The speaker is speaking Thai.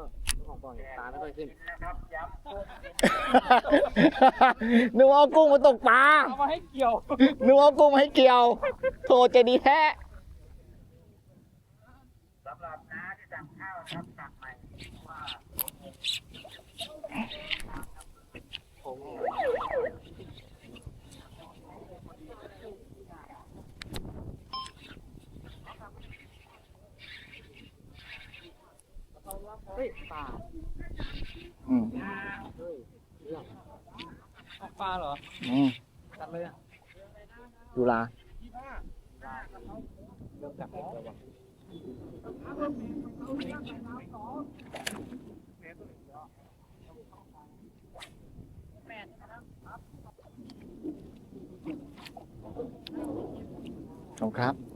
รือว่าเจ้าของบ่อเนี่ยตาไม่ค่อยขึ้น นึกว่าเอากุ้งมาตกปลา เอามาให้เกี่ยว นึกว่าเอากุ้งมาให้เกี่ยว โทรจะดีแท้ เฮ้ยปลาอืมเฮ้ยเรื่องเอาปลาเหรออืมกัดเลยอะจุฬาเริ่มกัดแล้วว่ะขอบคุณครับ